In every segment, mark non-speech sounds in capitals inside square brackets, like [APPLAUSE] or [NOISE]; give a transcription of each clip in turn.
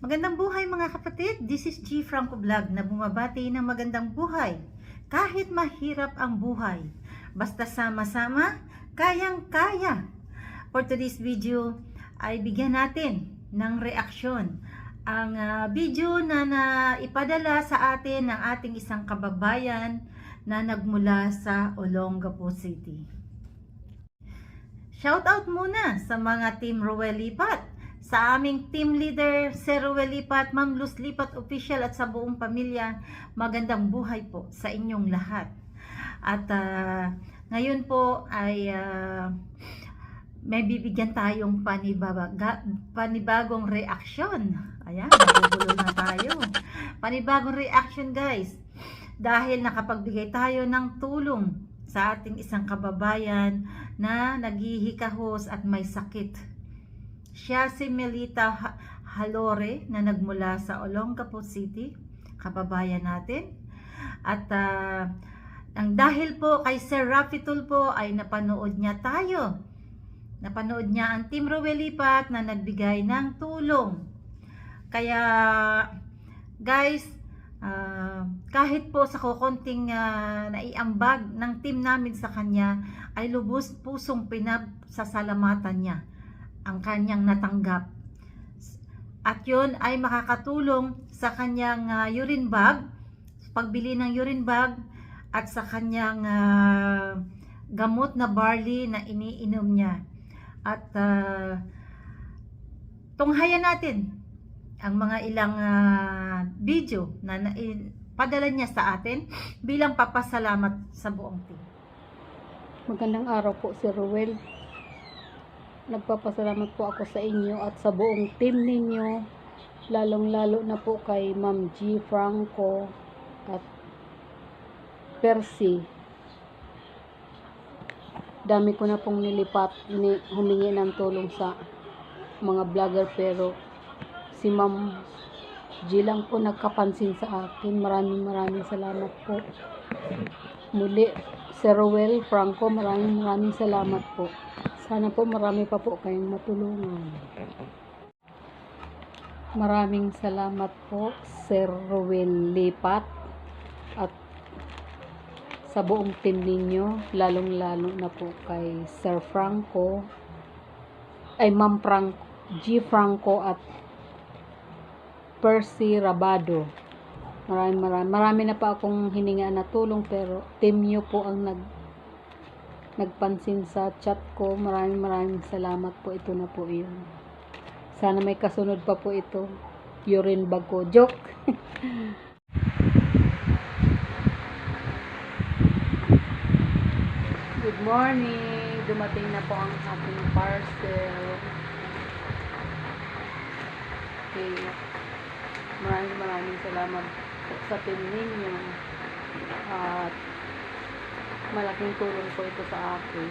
Magandang buhay mga kapatid. This is G Franco Vlog na bumabati ng magandang buhay. Kahit mahirap ang buhay, basta sama-sama, kayang-kaya. For today's video ay bigyan natin ng reaksyon ang ah, video na naipadala sa atin ng ating isang kababayan na nagmula sa Olongapo City. Shout out muna sa mga Team Ruel sa aming team leader, Sir Ruel Lipat, Ma'am Luz Lipat Official at sa buong pamilya. Magandang buhay po sa inyong lahat. At ah, ngayon po ay ah, may bibigyan tayong panibabaga, panibagong reaksyon. Ayan, nabubulol na tayo. Panibagong reaction guys. Dahil nakapagbigay tayo ng tulong sa ating isang kababayan na naghihikahos at may sakit. Siya si Melita Ha- Halore na nagmula sa Olongapo City, kababayan natin. At ah, ang dahil po kay Sir Rafi Tulpo ay napanood niya tayo. Napanood niya ang Team Rowelipat na nagbigay ng tulong. Kaya guys, ah, kahit po sa kukunting ah, naiambag ng team namin sa kanya, ay lubos pusong pinasasalamatan niya ang kanyang natanggap. At yun ay makakatulong sa kanyang ah, urine bag, pagbili ng urine bag, at sa kanyang ah, gamot na barley na iniinom niya. At ah, tunghayan natin ang mga ilang ah, video na, na padala niya sa atin bilang papasalamat sa buong team. Magandang araw po si Ruel. Nagpapasalamat po ako sa inyo at sa buong team ninyo. Lalong-lalo na po kay Ma'am G. Franco at Percy. Dami ko na pong nilipat, ni, humingi ng tulong sa mga vlogger pero si Ma'am G lang po nagkapansin sa akin. Maraming maraming salamat po. Muli, Sir Ruel Franco, maraming maraming salamat po. Sana po marami pa po kayong matulungan. Maraming salamat po, Sir Ruel Lipat at sa buong team ninyo, lalong-lalo na po kay Sir Franco, ay Ma'am Frank, G. Franco at Percy Rabado. Marami, marami, marami na pa akong hininga na tulong pero team nyo po ang nag nagpansin sa chat ko. Maraming maraming salamat po. Ito na po yun. Sana may kasunod pa po ito. Urine bag ko. Joke. [LAUGHS] Good morning. Dumating na po ang ating parcel. Okay. Maraming maraming salamat sa team ninyo. At malaking tulong po ito sa akin.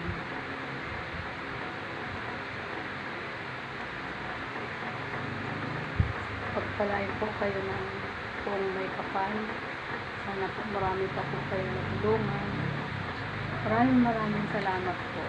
Pagpalain po kayo ng kung may kapal. Sana po marami pa po kayo natulungan. Maraming maraming salamat po.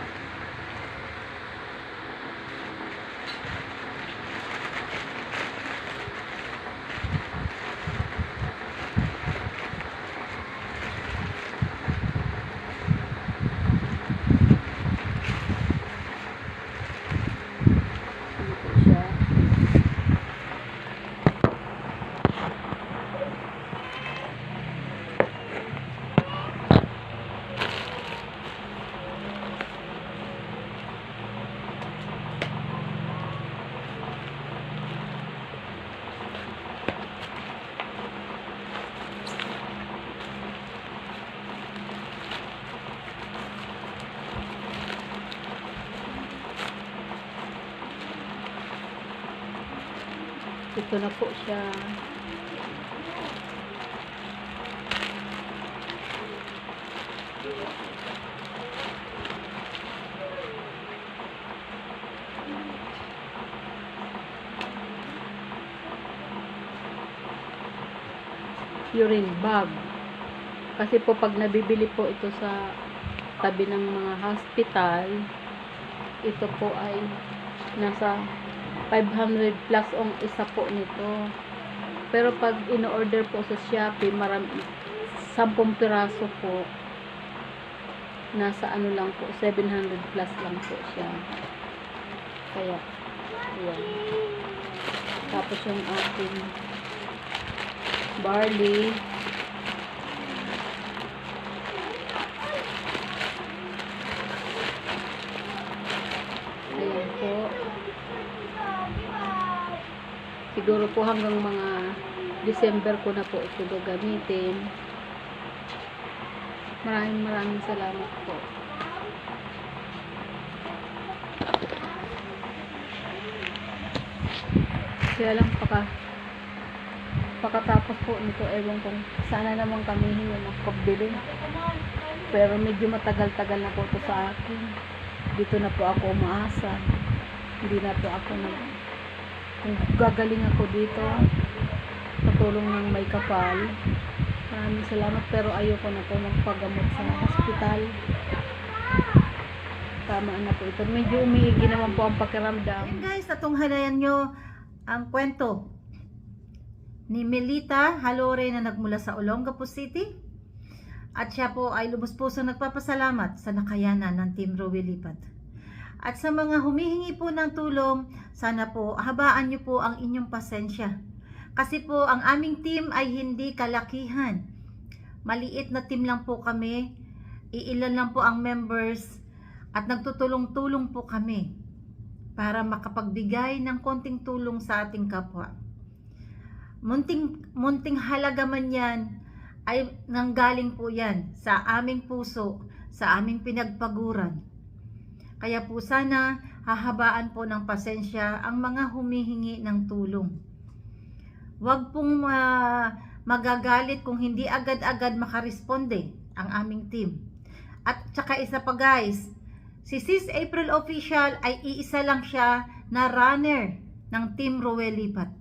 Ano po siya? Ito na po siya. Urine bag. Kasi po pag nabibili po ito sa tabi ng mga hospital, ito po ay nasa 500 plus ang isa po nito. Pero pag in-order po sa Shopee, marami 10 piraso po. Nasa ano lang po, 700 plus lang po siya. Kaya, ayan. Tapos yung ating barley. Ayan po. Siguro po hanggang mga December ko na po ito gagamitin. Maraming maraming salamat po. Kaya lang paka pagkatapos po nito ewan kung sana naman kami hingi ng pabili. Pero medyo matagal-tagal na po ito sa akin. Dito na po ako umaasa. Hindi na po ako nag kung gagaling ako dito sa tulong ng may kapal. Maraming salamat pero ayoko na po magpagamot sa hospital. Tama na po ito. Medyo umiigi naman po ang pakiramdam. Ayan guys, natunghayan nyo ang kwento ni Melita Halore na nagmula sa Olongapo City. At siya po ay lubos pusong nagpapasalamat sa nakayanan ng Team Rowe Lipat. At sa mga humihingi po ng tulong, sana po habaan niyo po ang inyong pasensya. Kasi po ang aming team ay hindi kalakihan. Maliit na team lang po kami. Iilan lang po ang members at nagtutulong-tulong po kami para makapagbigay ng konting tulong sa ating kapwa. Munting, munting halaga man yan, ay nanggaling po yan sa aming puso, sa aming pinagpaguran. Kaya po sana hahabaan po ng pasensya ang mga humihingi ng tulong. Huwag pong ah, magagalit kung hindi agad-agad makaresponde ang aming team. At saka isa pa guys, si Sis April Official ay iisa lang siya na runner ng Team Rowe Lipat.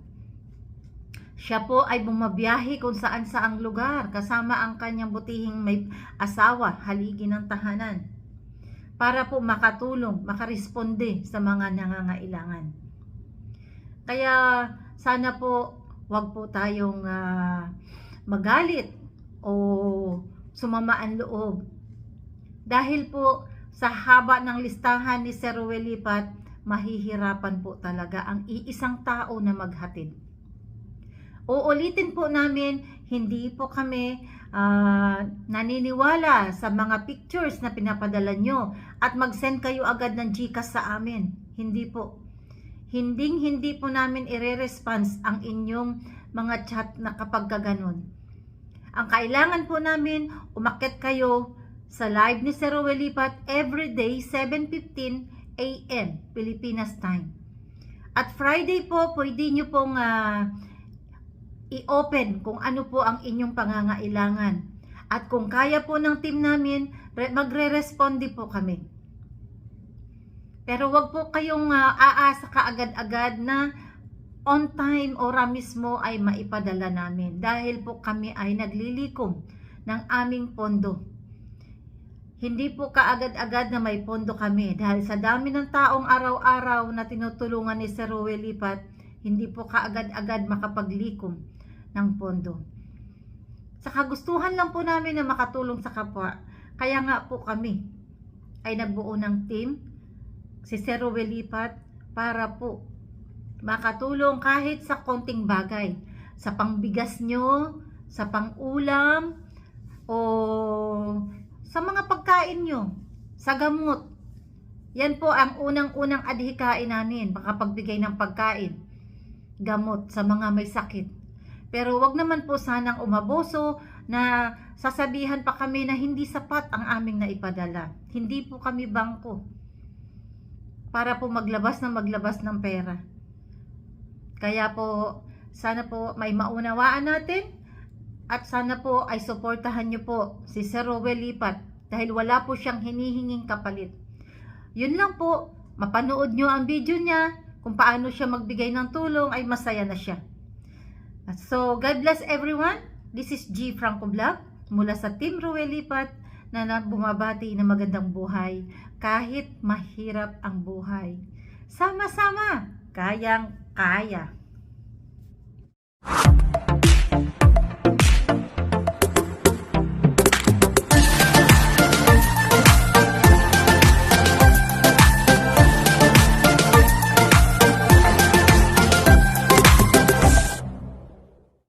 Siya po ay bumabiyahe kung saan saang lugar kasama ang kanyang butihing may asawa, haligi ng tahanan para po makatulong, makaresponde sa mga nangangailangan. Kaya sana po wag po tayong ah, magalit o sumama ang loob. Dahil po sa haba ng listahan ni Sir Ruel Lipat, mahihirapan po talaga ang iisang tao na maghatid. Uulitin po namin, hindi po kami ah, naniniwala sa mga pictures na pinapadala nyo at mag-send kayo agad ng Gcash sa amin. Hindi po. Hinding hindi po namin ire-response ang inyong mga chat na kapag gaganon. Ang kailangan po namin, umakyat kayo sa live ni Sir Rowell Lipat everyday 7.15 a.m. Pilipinas time. At Friday po, pwede nyo pong ah, i-open kung ano po ang inyong pangangailangan. At kung kaya po ng team namin, re- magre-responde po kami. Pero wag po kayong ah, aasa kaagad-agad na on time ora mismo ay maipadala namin dahil po kami ay naglilikom ng aming pondo. Hindi po kaagad-agad na may pondo kami dahil sa dami ng taong araw-araw na tinutulungan ni Sir Rowell Lipat, hindi po kaagad-agad makapaglikom ng pondo. Sa kagustuhan lang po namin na makatulong sa kapwa. Kaya nga po kami ay nagbuo ng team, si Sir Rowell Lipat, para po makatulong kahit sa konting bagay. Sa pangbigas nyo, sa pangulam, o sa mga pagkain nyo, sa gamot. Yan po ang unang-unang adhikain namin, makapagbigay ng pagkain, gamot sa mga may sakit. Pero wag naman po sanang umaboso na sasabihan pa kami na hindi sapat ang aming naipadala. Hindi po kami bangko para po maglabas na maglabas ng pera. Kaya po, sana po may maunawaan natin at sana po ay suportahan niyo po si Sir Rowell Lipat dahil wala po siyang hinihinging kapalit. Yun lang po, mapanood nyo ang video niya kung paano siya magbigay ng tulong ay masaya na siya. So, God bless everyone. This is G. Franco Vlog mula sa Team Rowell Lipat na bumabati ng magandang buhay kahit mahirap ang buhay. Sama-sama kayang kaya.